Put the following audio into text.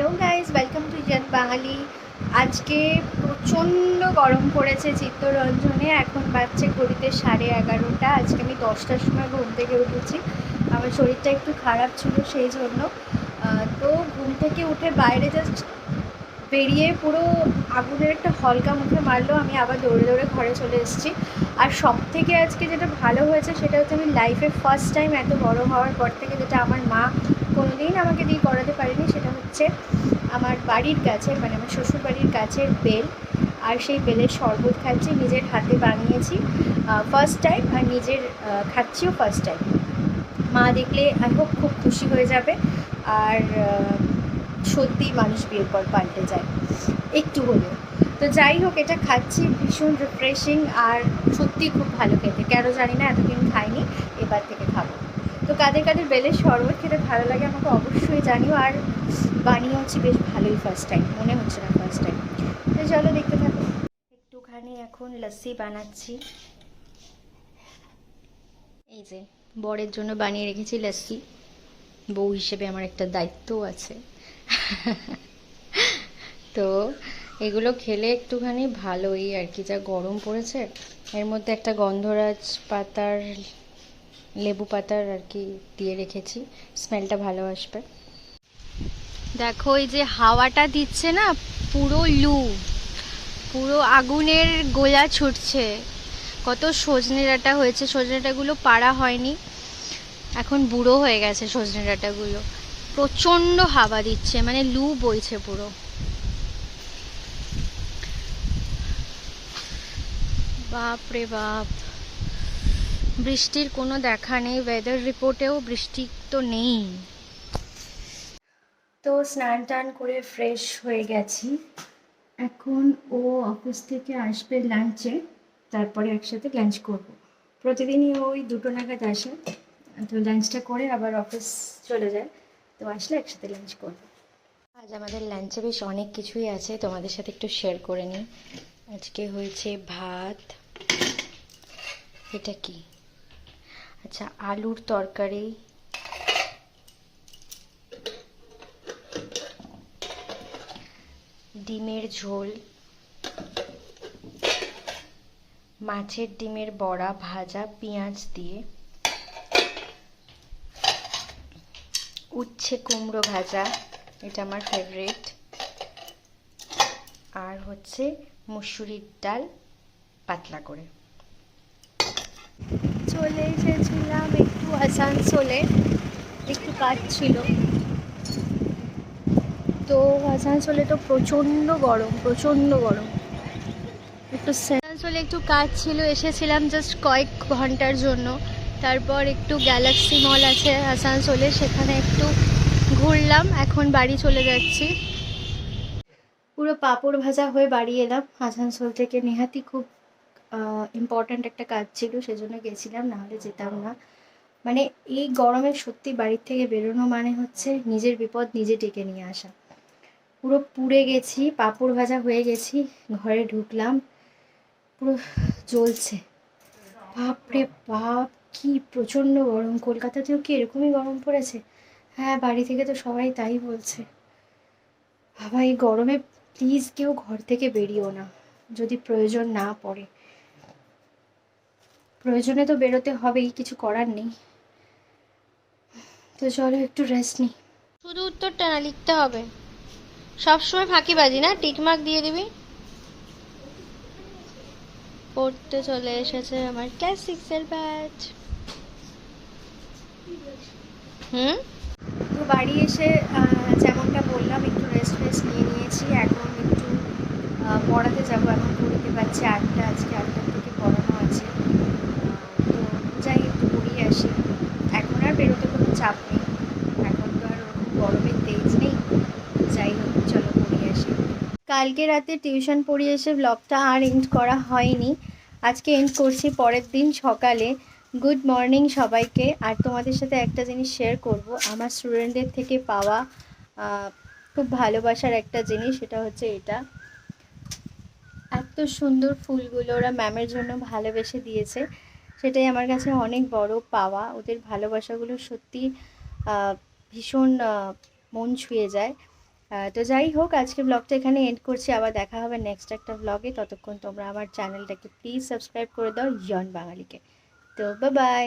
Hello guys welcome to jet Bangali আজকে প্রচণ্ড গরম পড়েছে চিত্তরঞ্জনে। এখন বাজছে ঘড়িতে সাড়ে এগারোটা। আজকে আমি দশটার সময় ঘুম থেকে উঠেছি। আমার শরীরটা একটু খারাপ ছিল সেই জন্য। তো ঘুম থেকে উঠে বাইরে জাস্ট বেরিয়ে পুরো আগুনের একটা হলকা মুখে মারলো। আমি আবার দৌড়ে দৌড়ে ঘরে চলে এসেছি। আর সব থেকে আজকে যেটা ভালো হয়েছে সেটা হচ্ছে আমি লাইফে ফার্স্ট টাইম এত বড় হওয়ার পর থেকে যেটা আমার মা কোনোদিন আমাকে দিয়ে করাতে পারেনি হচ্ছে আমার বাড়ির কাছে মানে আমার শ্বশুর বাড়ির কাছের বেল। আর সেই বেলের শরবত খাচ্ছি নিজের হাতে বানিয়েছি ফার্স্ট টাইম আর নিজের খাচ্ছিও ফার্স্ট টাইম মা দেখলে আই হোপ খুব খুশি হয়ে যাবে। আর আহ, সত্যি মানুষ বিয়ের পর পাল্টে যায় একটু হলেও। তো যাই হোক এটা খাচ্ছি ভীষণ রিফ্রেশিং আর সত্যি খুব ভালো খেতে। কেন জানি না এতদিন খাইনি এবার থেকে খাব। তো কাদের কাদের বেলের শরবত খেতে ভালো লাগে আমাকে অবশ্যই জানিও, আর বানিয়েওছি বেশ ভালোই ফার্স্ট টাইম মনে হচ্ছে না ফার্স্ট টাইম তো চলো দেখতে থাকো। একটুখানি এখন লস্যি বানাচ্ছি। এই যে, বরের জন্য বানিয়ে রেখেছি লস্যি বউ হিসেবে আমার একটা দায়িত্বও আছে। তো এগুলো খেলে একটুখানি ভালোই আর কি, যা গরম পড়েছে, এর মধ্যে একটা গন্ধরাজ পাতার লেবু পাতার আর কি দিয়ে রেখেছি। স্মেলটা ভালো আসবে। দেখো, এই যে হাওয়াটা দিচ্ছে না, পুরো লু, পুরো আগুনের গোলা ছুটছে। কত সজনে ডাঁটা হয়েছে, সজনে ডাঁটাগুলো পাড়া হয়নি। এখন বুড়ো হয়ে গেছে সজনে ডাঁটাগুলো। প্রচণ্ড হাওয়া দিচ্ছে মানে লু বইছে পুরো। বাপ রে বাপ। বৃষ্টির কোনো দেখা নেই ওয়েদার রিপোর্টেও বৃষ্টি তো নেই। তো স্নান টান করে ফ্রেশ হয়ে গেছি। এখন ও অফিস থেকে আসবে লাঞ্চে তারপরে একসাথে লাঞ্চ করব। প্রতিদিনই ওই দুটো নাগাদ আসে। তো লাঞ্চটা করে আবার অফিস চলে যায়। তো আসলে একসাথে লাঞ্চ করব। আজ আমাদের লাঞ্চে বেশ অনেক কিছুই আছে তোমাদের সাথে একটু শেয়ার করে নিই। আজকে হয়েছে ভাত। এটা কি? আচ্ছা আলুর তরকারি। ডিমের ঝোল। মাছের ডিমের বড়া ভাজা পেঁয়াজ দিয়ে। উচ্ছে কুমড়ো ভাজা, এটা আমার ফেভারিট আর হচ্ছে মুসুরির ডাল পাতলা করে। চলে এসেছিলাম একটু আসানসোলে একটু কাজ ছিল। তো আসানসোলে তো প্রচণ্ড গরম প্রচণ্ড গরম। একটু আসানসোলে একটু কাজ ছিল, এসেছিলাম জাস্ট কয়েক ঘণ্টার জন্য। তারপর একটু গ্যালাক্সি মল আছে আসানসোলে, সেখানে একটু ঘুরলাম, এখন বাড়ি চলে যাচ্ছি। পুরো পাঁপড় ভাজা হয়ে বাড়ি এলাম। আসানসোল থেকে নেহাতি খুব ইম্পর্ট্যান্ট একটা কাজ ছিল, সেজন্য গেছিলাম, নাহলে যেতাম না। মানে এই গরমে সত্যি বাড়ির থেকে বেরোনো মানে হচ্ছে নিজের বিপদ নিজে ডেকে নিয়ে আসা। পুরো পুড়ে গেছি, পাঁপড় ভাজা হয়ে গেছি, ঘরে ঢুকলাম, পুরো জ্বলছে। বাপরে বাপ, কি প্রচণ্ড গরম। কলকাতাতেও কি এরকমই গরম পড়েছে? হ্যাঁ বাড়ি থেকে তো সবাই তাই বলছে। বাবা, এই গরমে প্লিজ কেউ ঘর থেকে বেরিও না, যদি প্রয়োজন না পড়ে। প্রয়োজনে তো বেরোতে হবেই কিছু করার নেই। তো চলো একটু রেস্ট নিই শুধু উত্তরটা না লিখতে হবে। সবসময় ফাঁকিবাজি না? টিকমার্ক দিয়ে দিবি? পড়তে চলে এসেছে আমার ক্লাস সিক্সের ব্যাচ হুম? তো বাড়ি এসে যেমনটা বললাম একটু রেস্ট ফেস্ট নিয়ে নিয়েছি। এখন একটু পড়াতে যাব। এখন পড়তে পারছি আটটা আজকে আটটার থেকে পড়ানো আছে আহ, তো যাই একটু পড়িয়ে আসি এখন আর বেরোতে কোনো চাপ নেই এখন তো আর ওরকম গরমের তেজ নেই যাই হোক চলো পড়িয়ে আসি কালকে রাতে টিউশন পড়িয়ে এসে ব্লগটা আর এন্ড করা হয়নি। আজকে এন্ড করছি পরের দিন সকালে। গুড মর্নিং সবাইকে। আর তোমাদের সাথে একটা জিনিস শেয়ার করব। আমার স্টুডেন্টদের থেকে পাওয়া খুব ভালোবাসার একটা জিনিস, সেটা হচ্ছে এটা। এত সুন্দর ফুলগুলো ওরা ম্যামের জন্য ভালোবেসে দিয়েছে। সেটাই আমার কাছে অনেক বড় পাওয়া। ওদের ভালোবাসাগুলো সত্যি ভীষণ মন ছুঁয়ে যায়। তো যাই হোক, আজকে ব্লগটা এখানে এন্ড করছি। আবার দেখা হবে নেক্সট একটা ব্লগে ততক্ষণ তোমরা আমার চ্যানেলটাকে প্লিজ সাবস্ক্রাইব করে দাও ইয়ন বাঙালিকে তো বা বাই